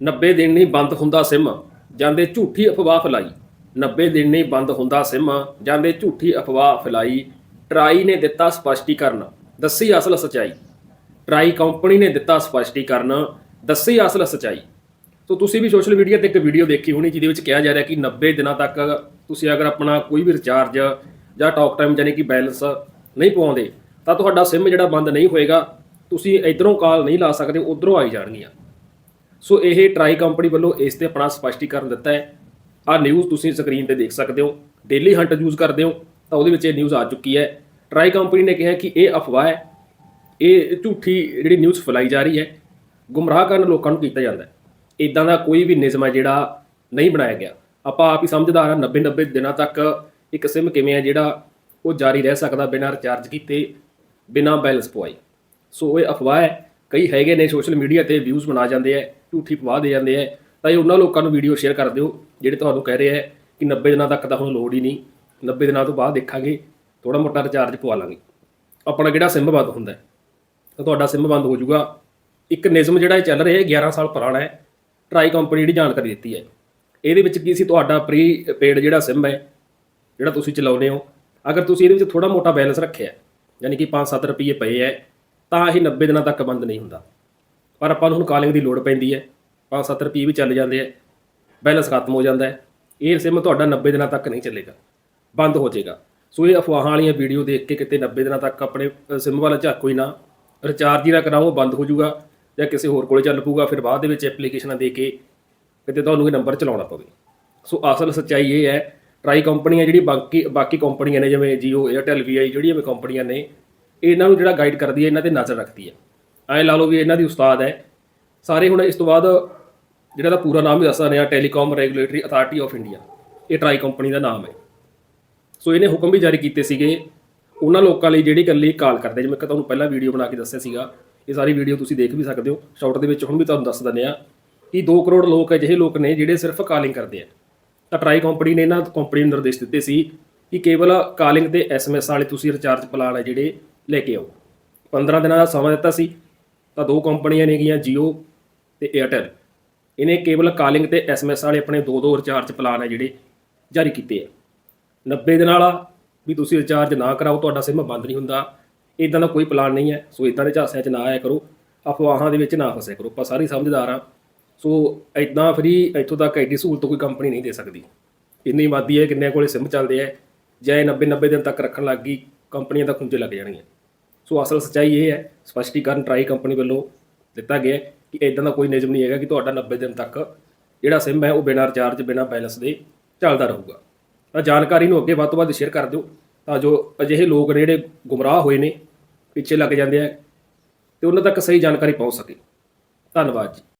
90 ਦਿਨ ਨਹੀਂ ਬੰਦ ਹੁੰਦਾ ਸਿਮ। ਜਾਂਦੇ ਝੂਠੀ ਅਫਵਾਹ ਫੈਲਾਈ। 90 ਦਿਨ ਨਹੀਂ ਬੰਦ ਹੁੰਦਾ ਸਿਮ। ਜਾਂਦੇ ਝੂਠੀ ਅਫਵਾਹ ਫੈਲਾਈ। ਟਰਾਈ ਨੇ ਦਿੱਤਾ ਸਪਸ਼ਟੀਕਰਨ। ਦੱਸੀ ਅਸਲ ਸਚਾਈ। ਟਰਾਈ ਕੰਪਨੀ ਨੇ ਦਿੱਤਾ ਸਪਸ਼ਟੀਕਰਨ। ਦੱਸੀ ਅਸਲ ਸਚਾਈ। ਸੋ ਤੁਸੀਂ ਵੀ ਸੋਸ਼ਲ ਮੀਡੀਆ ਤੇ ਇੱਕ ਵੀਡੀਓ ਦੇਖੀ ਹੋਣੀ ਜਿਹਦੇ ਵਿੱਚ ਕਿਹਾ ਜਾ ਰਿਹਾ ਕਿ 90 ਦਿਨਾਂ ਤੱਕ ਤੁਸੀਂ ਅਗਰ ਆਪਣਾ ਕੋਈ ਵੀ ਰਿਚਾਰਜ ਜਾਂ ਟਾਕ ਟਾਈਮ ਯਾਨੀ ਕਿ ਬੈਲੈਂਸ ਨਹੀਂ ਪਵਾਉਂਦੇ, ਤਾਂ ਤੁਹਾਡਾ ਸਿਮ ਜਿਹੜਾ ਬੰਦ ਨਹੀਂ ਹੋਏਗਾ, ਤੁਸੀਂ ਇਧਰੋਂ ਕਾਲ ਨਹੀਂ ਲਾ ਸਕਦੇ, ਉਧਰੋਂ ਆਈ ਜਾਣਗੀਆਂ। ਸੋ ਇਹ ਟਰਾਈ ਕੰਪਨੀ ਵੱਲੋਂ ਇਸ ਤੇ ਆਪਣਾ ਸਪਸ਼ਟੀਕਰਨ ਦਿੱਤਾ ਹੈ। ਆਹ ਨਿਊਜ਼ ਤੁਸੀਂ ਸਕਰੀਨ ਤੇ ਦੇਖ ਸਕਦੇ ਹੋ। ਡੇਲੀ ਹੰਟ ਯੂਜ਼ ਕਰਦੇ ਹੋ, ਤਾਂ ਉਹਦੇ ਵਿੱਚ ਇਹ ਨਿਊਜ਼ ਆ ਚੁੱਕੀ ਹੈ। ਟਰਾਈ ਕੰਪਨੀ ਨੇ ਕਿਹਾ ਕਿ ਇਹ ਅਫਵਾਹ ਹੈ। ਇਹ ਝੂਠੀ ਜਿਹੜੀ ਨਿਊਜ਼ ਫੈਲਾਈ ਜਾ ਰਹੀ ਹੈ, ਗੁੰਮਰਾਹ ਕਰਨ ਲੋਕਾਂ ਨੂੰ ਕੀਤਾ ਜਾਂਦਾ ਹੈ। ਇਦਾਂ ਦਾ ਕੋਈ ਵੀ ਨਿਯਮ ਹੈ ਜਿਹੜਾ ਨਹੀਂ ਬਣਾਇਆ ਗਿਆ। ਆਪਾਂ ਆਪ ਹੀ ਸਮਝਦਾਰ ਹਾਂ 90 90 ਦਿਨਾਂ ਤੱਕ ਇੱਕ ਸਿਮ ਕਿਵੇਂ ਹੈ ਜਿਹੜਾ ਉਹ ਜਾਰੀ ਰਹਿ ਸਕਦਾ ਬਿਨਾਂ ਰਿਚਾਰਜ ਕੀਤੇ, ਬਿਨਾਂ ਬੈਲੈਂਸ ਪਵਾਈ। ਸੋ ਇਹ ਅਫਵਾਹ ਹੈ। ਕਈ ਹੈਗੇ ਨੇ ਸੋਸ਼ਲ ਮੀਡੀਆ ਤੇ ਵਿਊਜ਼ ਬਣਾ ਜਾਂਦੇ ਆ ਝੂਠੀ ਅਫਵਾਹ ਦੇ ਜਾਂਦੇ ਆ। ਤਾਂ ਇਹ ਉਹਨਾਂ ਲੋਕਾਂ ਨੂੰ ਵੀਡੀਓ ਸ਼ੇਅਰ ਕਰ ਦਿਓ ਜਿਹੜੇ ਤੁਹਾਨੂੰ ਕਹਿ ਰਹੇ ਆ ਕਿ 90 ਦਿਨਾਂ ਤੱਕ ਤਾਂ ਹੁਣ ਲੋੜ ਹੀ ਨਹੀਂ। 90 ਦਿਨਾਂ ਤੋਂ ਬਾਅਦ ਦੇਖਾਂਗੇ ਥੋੜਾ ਮੋਟਾ ਰਿਚਾਰਜ ਪਵਾ ਲਾਂਗੇ। ਆਪਣਾ ਕਿਹੜਾ ਸਿਮ ਬੰਦ ਹੁੰਦਾ ਤਾਂ ਤੁਹਾਡਾ ਸਿਮ ਬੰਦ ਹੋ ਜਾਊਗਾ। ਇੱਕ ਨਿਯਮ ਜਿਹੜਾ ਇਹ ਚੱਲ ਰਿਹਾ ਹੈ 11 ਸਾਲ ਪੁਰਾਣਾ ਹੈ। ਟਰਾਈ ਕੰਪਨੀ ਜਿਹੜੀ ਜਾਣਕਾਰੀ ਦਿੱਤੀ ਹੈ। ਇਹਦੇ ਵਿੱਚ ਕੀ ਸੀ? ਤੁਹਾਡਾ ਪ੍ਰੀ ਪੇਡ ਜਿਹੜਾ ਸਿਮ ਹੈ ਜਿਹੜਾ ਤੁਸੀਂ ਚਲਾਉਂਦੇ ਹੋ ਅਗਰ ਤੁਸੀਂ ਇਹਦੇ ਵਿੱਚ ਥੋੜਾ ਮੋਟਾ ਬੈਲੈਂਸ ਰੱਖਿਆ ਹੈ, ਯਾਨੀ ਕਿ 5-7 ਰੁਪਏ ਪਏ ਹੈ ਤਾਂ ਇਹ 90 ਦਿਨਾਂ ਤੱਕ ਬੰਦ ਨਹੀਂ ਹੁੰਦਾ। ਪਰ ਆਪਾਂ ਨੂੰ ਹੁਣ ਕਾਲਿੰਗ ਦੀ ਲੋੜ ਪੈਂਦੀ ਹੈ। 5-7 ਰੁਪਏ ਵੀ ਚੱਲ ਜਾਂਦੇ ਆ। ਬੈਲੈਂਸ ਖਤਮ ਹੋ ਜਾਂਦਾ ਹੈ। ਇਹ ਸਿਮ ਤੁਹਾਡਾ 90 ਦਿਨਾਂ ਤੱਕ ਨਹੀਂ ਚੱਲੇਗਾ। ਬੰਦ ਹੋ ਜਾਏਗਾ। ਸੋ ਇਹ ਅਫਵਾਹਾਂ ਵਾਲੀਆਂ ਵੀਡੀਓ ਦੇਖ ਕੇ ਕਿਤੇ 90 ਦਿਨਾਂ ਤੱਕ ਆਪਣੇ ਸਿਮ ਵਾਲਾ ਝਾਕੋ ਹੀ ਨਾ। ਰਿਚਾਰਜ ਹੀ ਨਾ ਕਰਾਓ ਬੰਦ ਹੋ ਜਾਊਗਾ ਜਾਂ ਕਿਸੇ ਹੋਰ ਕੋਲੇ ਚੱਲ ਪਊਗਾ। ਫਿਰ ਬਾਅਦ ਦੇ ਵਿੱਚ ਐਪਲੀਕੇਸ਼ਨਾਂ ਦੇ ਕੇ ਕਿਤੇ ਤੁਹਾਨੂੰ ਇਹ ਨੰਬਰ ਚਲਾਉਣਾ ਪਵੇ। ਸੋ ਅਸਲ ਸੱਚਾਈ ਇਹ ਹੈ ਟਰਾਈ ਕੰਪਨੀਆਂ ਜਿਹੜੀ ਬਾਕੀ ਬਾਕੀ ਕੰਪਨੀਆਂ ਨੇ ਜਿਵੇਂ Jio, Airtel VI ਜਿਹੜੀਆਂ ਵੀ ਕੰਪਨੀਆਂ ਨੇ, ਇਹਨਾਂ ਨੂੰ ਜਿਹੜਾ ਗਾਈਡ ਕਰਦੀ ਹੈ, ਇਹਨਾਂ ਤੇ ਨਜ਼ਰ ਰੱਖਦੀ ਹੈ। ਐਂ ਲਾ ਲਓ ਵੀ ਇਹਨਾਂ ਦੀ ਉਸਤਾਦ ਹੈ। ਸਾਰੇ ਹੁਣ ਇਸ ਤੋਂ ਬਾਅਦ ਜਿਹੜਾ ਦਾ ਪੂਰਾ ਨਾਮ ਵੀ ਦੱਸ ਦਿੰਦੇ ਆ telecom regulatory authority of India ਇਹ ਟਰਾਈ ਕੰਪਨੀ ਦਾ ਨਾਮ ਹੈ। ਸੋ ਇਹਨੇ ਹੁਕਮ ਵੀ ਜਾਰੀ ਕੀਤੇ ਸੀਗੇ। ਉਹਨਾਂ ਲੋਕਾਂ ਲਈ ਜਿਹੜੀ ਇਕੱਲੀ ਕਾਲ ਕਰਦੇ, ਜਿਵੇਂ ਕਿ ਤੁਹਾਨੂੰ ਪਹਿਲਾਂ ਵੀਡੀਓ ਬਣਾ ਕੇ ਦੱਸਿਆ ਸੀਗਾ। ਇਹ ਸਾਰੀ ਵੀਡੀਓ ਤੁਸੀਂ ਦੇਖ ਵੀ ਸਕਦੇ ਹੋ। ਸ਼ਾਰਟ ਦੇ ਵਿੱਚ ਹੁਣ ਵੀ ਤੁਹਾਨੂੰ ਦੱਸ ਦਿੰਦੇ ਆ ਕਿ 2 ਕਰੋੜ ਲੋਕ ਅਜਿਹੇ ਲੋਕ ਨੇ ਜਿਹੜੇ ਸਿਰਫ ਕਾਲਿੰਗ ਕਰਦੇ ਆ। ਤਾਂ ਟਰਾਈ ਕੰਪਨੀ ਨੇ ਇਹਨਾਂ ਕੰਪਨੀ ਨੂੰ ਨਿਰਦੇਸ਼ ਦਿੱਤੇ ਸੀ ਕਿ ਕੇਵਲ ਕਾਲਿੰਗ ਤੇ ਐਸਐਮਐਸ ਵਾਲੇ ਤੁਸੀਂ ਰਿਚਾਰਜ ਪਲਾਨ ਹੈ ਜਿਹੜੇ ਲੈ ਕੇ ਆਓ। 15 ਦਿਨਾਂ ਦਾ ਸਮਾਂ ਦਿੱਤਾ ਸੀ। ਤਾਂ ਦੋ ਕੰਪਨੀਆਂ ਨੇਗੀਆਂ Jio ਤੇ Airtel ਇਹਨੇ ਕੇਵਲ ਕਾਲਿੰਗ ਤੇ ਐਸਐਮਐਸ ਵਾਲੇ ਆਪਣੇ ਦੋ ਦੋ ਰਿਚਾਰਜ ਪਲਾਨ ਹੈ ਜਿਹੜੇ ਜਾਰੀ ਕੀਤੇ ਆ। 90 ਦਿਨ ਵਾਲਾ ਵੀ ਤੁਸੀਂ ਰਿਚਾਰਜ ਨਾ ਕਰਾਓ, ਤੁਹਾਡਾ ਸਿਮ ਬੰਦ ਨਹੀਂ ਹੁੰਦਾ। ਇਦਾਂ ਦਾ ਕੋਈ ਪਲਾਨ ਨਹੀਂ ਹੈ ਸੋ ਇਦਾਂ ਦੇ ਝਾਸਿਆਂ 'ਚ ਨਾ ਆਇਆ ਕਰੋ। ਅਫਵਾਹਾਂ ਦੇ ਵਿੱਚ ਨਾ ਫਸਿਆ ਕਰੋ। ਆਪਾਂ ਸਾਰੇ ਸਮਝਦਾਰ ਆ। ਸੋ ਇਦਾਂ ਫਰੀ ਇੱਥੋਂ ਤੱਕ ਐਡੀ ਸਹੂਲਤ ਕੋਈ ਕੰਪਨੀ ਨਹੀਂ ਦੇ ਸਕਦੀ। ਇੰਨੀ ਆਬਾਦੀ ਹੈ ਕਿੰਨੇ ਕੋਲੇ ਸਿਮ ਚੱਲਦੇ ਆ। ਜਾਂ 90 90 ਦਿਨ ਤੱਕ ਰੱਖਣ ਲੱਗ ਗਈ। ਕੰਪਨੀਆਂ ਦਾ ਖੁੰਝੇ ਲੱਗ ਜਾਣਗੀਆਂ। ਸੋ ਅਸਲ ਸੱਚਾਈ ਇਹ ਹੈ ਸਪਸ਼ਟੀਕਰਨ ਟਰਾਈ ਕੰਪਨੀ ਵੱਲੋਂ ਦਿੱਤਾ ਗਿਆ ਕਿ ਇਦਾਂ ਦਾ ਕੋਈ ਨਿਯਮ ਨਹੀਂ ਹੈਗਾ ਕਿ ਤੁਹਾਡਾ 90 ਦਿਨ ਤੱਕ ਜਿਹੜਾ ਸਿਮ ਹੈ ਉਹ ਬਿਨਾਂ ਰਿਚਾਰਜ ਬਿਨਾਂ ਬੈਲੈਂਸ ਦੇ ਚੱਲਦਾ ਰਹੂਗਾ। ਤਾਂ ਜਾਣਕਾਰੀ ਨੂੰ ਅੱਗੇ ਵੱਧ ਤੋਂ ਵੱਧ ਸ਼ੇਅਰ ਕਰ ਦਿਓ ਤਾਂ ਜੋ ਅਜਿਹੇ ਲੋਕ ਨੇ ਜਿਹੜੇ ਗੁੰਮਰਾਹ ਹੋਏ ਨੇ, ਪਿੱਛੇ ਲੱਗ ਜਾਂਦੇ ਆ ਤੇ ਉਹਨਾਂ ਤੱਕ ਸਹੀ ਜਾਣਕਾਰੀ ਪਹੁੰਚ ਸਕੇ। ਧੰਨਵਾਦ ਜੀ।